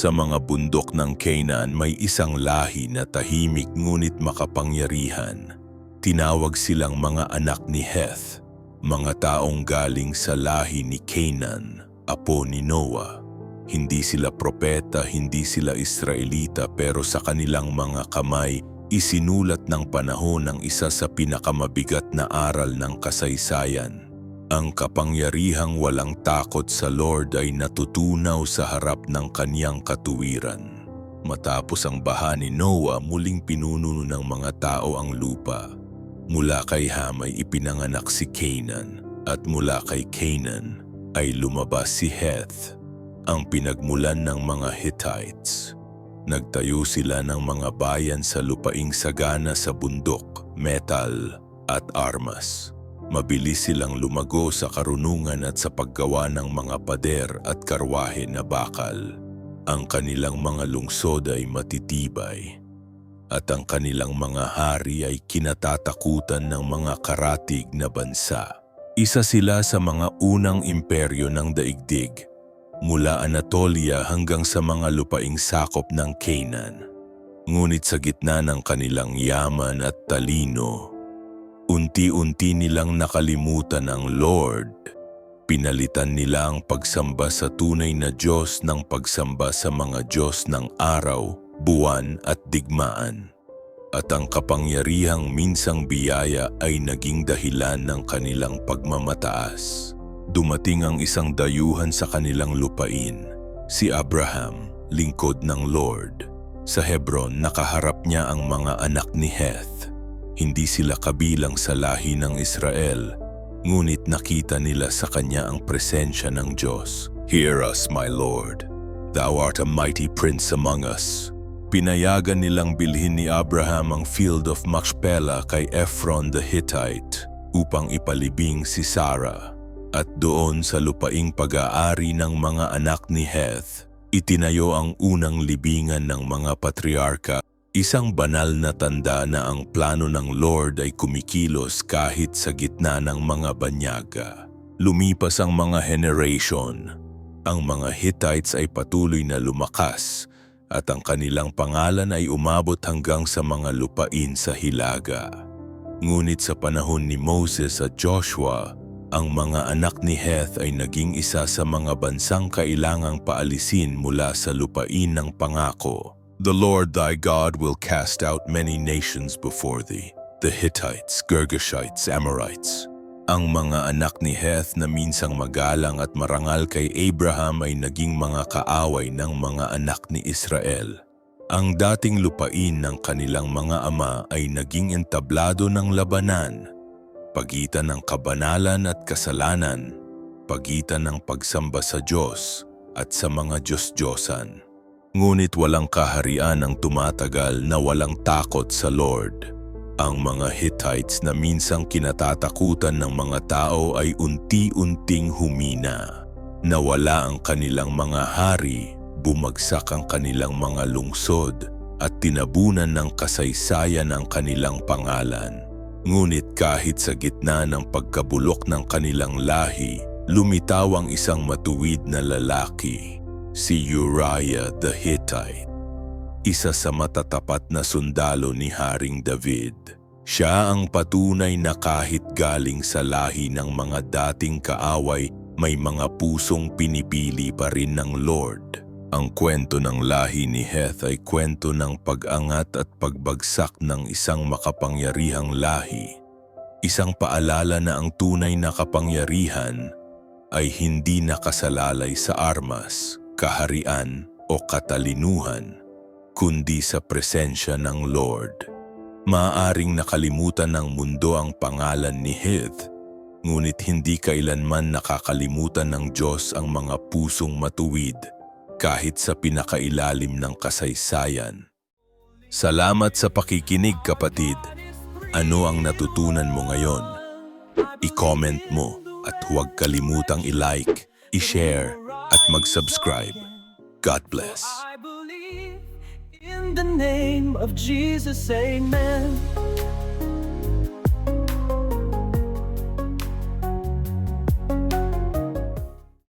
Sa mga bundok ng Canaan may isang lahi na tahimik ngunit makapangyarihan. Tinawag silang mga anak ni Heth, mga taong galing sa lahi ni Canaan, apo ni Noah. Hindi sila propeta, hindi sila Israelita pero sa kanilang mga kamay isinulat ng panahon ng isa sa pinakamabigat na aral ng kasaysayan. Ang kapangyarihang walang takot sa Lord ay natutunaw sa harap ng kaniyang katuwiran. Matapos ang baha ni Noah, muling pinuno ng mga tao ang lupa. Mula kay Ham ay ipinanganak si Canaan at mula kay Canaan ay lumabas si Heth, ang pinagmulan ng mga Hittites. Nagtayo sila ng mga bayan sa lupaing sagana sa bundok, metal at armas. Mabilis silang lumago sa karunungan at sa paggawa ng mga pader at karwahe na bakal. Ang kanilang mga lungsod ay matitibay at ang kanilang mga hari ay kinatatakutan ng mga karatig na bansa. Isa sila sa mga unang imperyo ng daigdig, mula Anatolia hanggang sa mga lupaing sakop ng Canaan. Ngunit sa gitna ng kanilang yaman at talino, unti-unti nilang nakalimutan ang Lord. Pinalitan nila ang pagsamba sa tunay na Diyos ng pagsamba sa mga Diyos ng araw, buwan at digmaan. At ang kapangyarihang minsang biyaya ay naging dahilan ng kanilang pagmamataas. Dumating ang isang dayuhan sa kanilang lupain, si Abraham, lingkod ng Lord. Sa Hebron nakaharap niya ang mga anak ni Heth. Hindi sila kabilang sa lahi ng Israel, ngunit nakita nila sa kanya ang presensya ng Diyos. Hear us, my Lord. Thou art a mighty prince among us. Pinayagan nilang bilhin ni Abraham ang field of Machpelah kay Ephron the Hittite upang ipalibing si Sarah. At doon sa lupaing pag-aari ng mga anak ni Heth, itinayo ang unang libingan ng mga patriarka Isang banal na tanda na ang plano ng Lord ay kumikilos kahit sa gitna ng mga banyaga. Lumipas ang mga generation. Ang mga Hittites ay patuloy na lumakas at ang kanilang pangalan ay umabot hanggang sa mga lupain sa Hilaga. Ngunit sa panahon ni Moses at Joshua, ang mga anak ni Heth ay naging isa sa mga bansang kailangang paalisin mula sa lupain ng pangako. The Lord thy God will cast out many nations before thee, the Hittites, Girgashites, Amorites. Ang mga anak ni Heth na minsang magalang at marangal kay Abraham ay naging mga kaaway ng mga anak ni Israel. Ang dating lupain ng kanilang mga ama ay naging entablado ng labanan, pagitan ng kabanalan at kasalanan, pagitan ng pagsamba sa Diyos at sa mga Diyos-Diyosan. Ngunit walang kaharian ang tumatagal na walang takot sa Lord. Ang mga Hittites na minsang kinatatakutan ng mga tao ay unti-unting humina. Nawala ang kanilang mga hari, bumagsak ang kanilang mga lungsod, at tinabunan ng kasaysayan ang kanilang pangalan. Ngunit kahit sa gitna ng pagkabulok ng kanilang lahi, lumitaw ang isang matuwid na lalaki si Uriah the Hittite, isa sa matatapat na sundalo ni Haring David. Siya ang patunay na kahit galing sa lahi ng mga dating kaaway, may mga pusong pinipili pa rin ng Lord. Ang kwento ng lahi ni Heth ay kwento ng pag-angat at pagbagsak ng isang makapangyarihang lahi. Isang paalala na ang tunay na kapangyarihan ay hindi nakasalalay sa armas, kaharian o katalinuhan, kundi sa presensya ng Lord. Maaaring nakalimutan ng mundo ang pangalan ni Heth, ngunit hindi kailanman nakakalimutan ng Diyos ang mga pusong matuwid kahit sa pinakailalim ng kasaysayan. Salamat sa pakikinig kapatid. Ano ang natutunan mo ngayon? I-comment mo at huwag kalimutang i-like, i-share at mag-subscribe. God bless. I believe in the name of Jesus, amen.